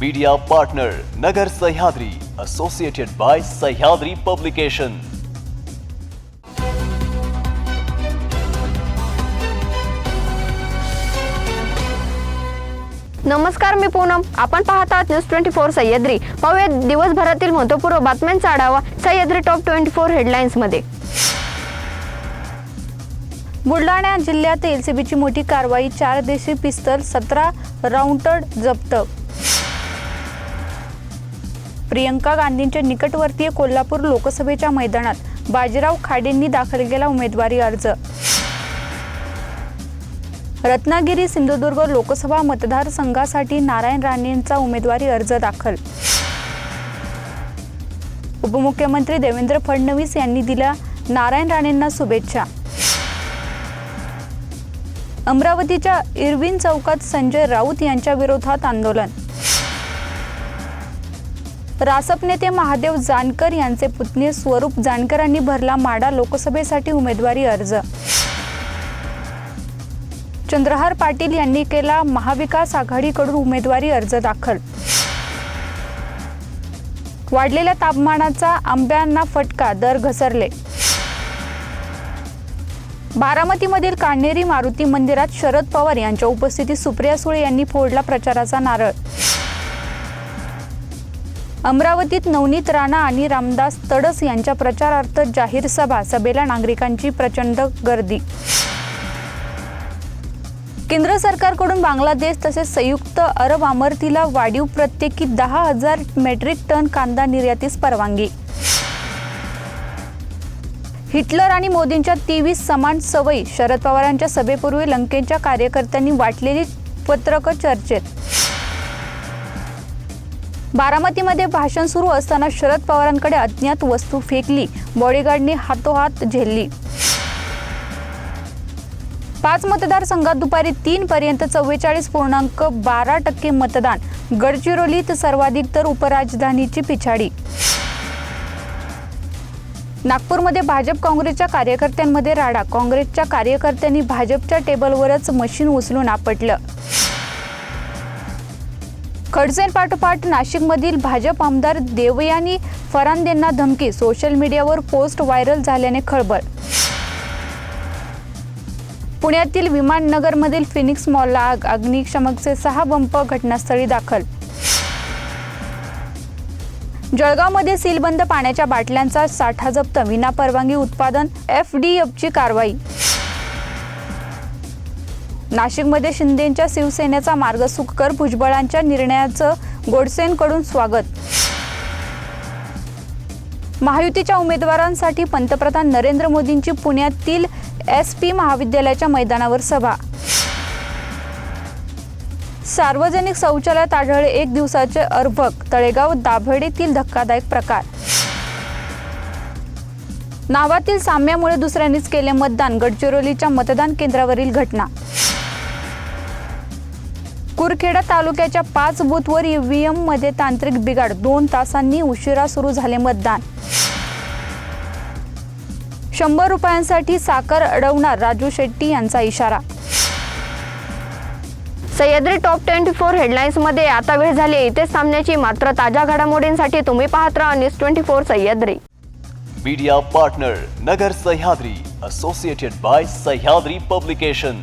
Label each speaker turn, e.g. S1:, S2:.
S1: Media partner Nagar Sahyadri associated by Sahyadri publication
S2: नमस्कार मी पूनम. आपण पाहत आहात न्यूज ट्वेंटी फोर सह्याद्री. पाहूया दिवसभरातील महत्त्वपूर्ण बातम्यांचा आढावा सह्याद्री टॉप ट्वेंटी फोर हेडलाईन्समध्ये.
S3: बुलढाणा जिल्ह्यात एलसीबीची मोठी कारवाई चार देशी पिस्तल सतरा राऊंड जप्त. प्रियंका गांधींच्या निकटवर्तीय कोल्हापूर लोकसभेच्या मैदानात बाजीराव खाडेंनी दाखल केला उमेदवारी अर्ज. रत्नागिरी सिंधुदुर्ग लोकसभा मतदारसंघासाठी नारायण राणेंचा उमेदवारी अर्ज दाखल. उपमुख्यमंत्री देवेंद्र फडणवीस यांनी दिल्या नारायण राणेंना शुभेच्छा. अमरावतीच्या इरविन चौकात संजय राऊत यांच्या विरोधात आंदोलन. रासप नेते महादेव जानकर यांचे पुतणे स्वरूप जानकरांनी भरला माडा लोकसभेसाठी उमेदवारी अर्ज. चंद्रहार पाटील यांनी केला महाविकास आघाडीकडून उमेदवारी अर्ज दाखल. वाढलेल्या तापमानाचा आंब्यांना फटका दर घसरले. बारामतीमधील कान्हेरी मारुती मंदिरात शरद पवार यांच्या उपस्थितीत सुप्रिया सुळे यांनी फोडला प्रचाराचा नारळ. अमरावतीत नवनीत राणा आणि रामदास तडस यांच्या प्रचारार्थ जाहीर सभा सभेला नागरिकांची प्रचंड गर्दी. केंद्र सरकारकडून बांगलादेश तसेच संयुक्त अरब अमरतीला वाढीव प्रत्येकी दहा हजार मेट्रिक टन कांदा निर्यातीस परवानगी. हिटलर आणि मोदींच्या तेवीस समान सवयी शरद पवारांच्या सभेपूर्वी लंकेच्या कार्यकर्त्यांनी वाटलेली पत्रकं चर्चेत. बारामतीमध्ये भाषण सुरू असताना शरद पवारांकडे अज्ञात वस्तू फेकली बॉडीगार्डने हातोहात झेलली. पाच मतदारसंघात दुपारी तीन पर्यंत चव्वेचाळीस पूर्णांक बारा टक्के मतदान गडचिरोलीत सर्वाधिक तर उपराजधानीची पिछाडी. नागपूरमध्ये भाजप काँग्रेसच्या कार्यकर्त्यांमध्ये राडा काँग्रेसच्या कार्यकर्त्यांनी भाजपच्या टेबलवरच मशीन उचलून आपटलं. खडसेंपाठोपाठ नाशिकमधील भाजप आमदार देवयानी फरांदेंना धमकी सोशल मीडियावर पोस्ट व्हायरल झाल्याने खळबळ. पुण्यातील विमाननगरमधील फिनिक्स मॉलला आग अग्निशमकचे सहा बंप घटनास्थळी दाखल. जळगावमध्ये सीलबंद पाण्याच्या बाटल्यांचा साठा जप्त विनापरवानगी उत्पादन एफ डी एफची कारवाई. नाशिकमध्ये शिंदेंच्या शिवसेनेचा मार्ग सुकर भुजबळांच्या निर्णयाचं गोडसेंकडून स्वागत. महायुतीच्या उमेदवारांसाठी पंतप्रधान नरेंद्र मोदींची पुण्यातील एस पी महाविद्यालयाच्या मैदानावर सभा. सार्वजनिक शौचालयात आढळले एक दिवसाचे अर्भक तळेगाव दाभडेतील धक्कादायक प्रकार. नावातील साम्यामुळे दुसऱ्यांनीच केले मतदान गडचिरोलीच्या मतदान केंद्रावरील घटना. कुरखेडा तालुक्याच्या पाच बूथवर ईव्हीएममध्ये तांत्रिक बिघाड. दोन तासांनी उशिरा सुरू झाले मतदान. शंभर रुपयांसाठी साखर अडवणार राजू शेट्टी यांचा इशारा.
S2: सह्याद्री टॉप ट्वेंटी फोर हेडलाईन्समध्ये आता वेळ झाली आहे. इथेच थांबण्याची मात्र ताज्या घडामोडींसाठी तुम्ही पाहत राहा news twenty four Sahyadri.
S1: Media partner Nagar Sahyadri associated by Sahyadri publication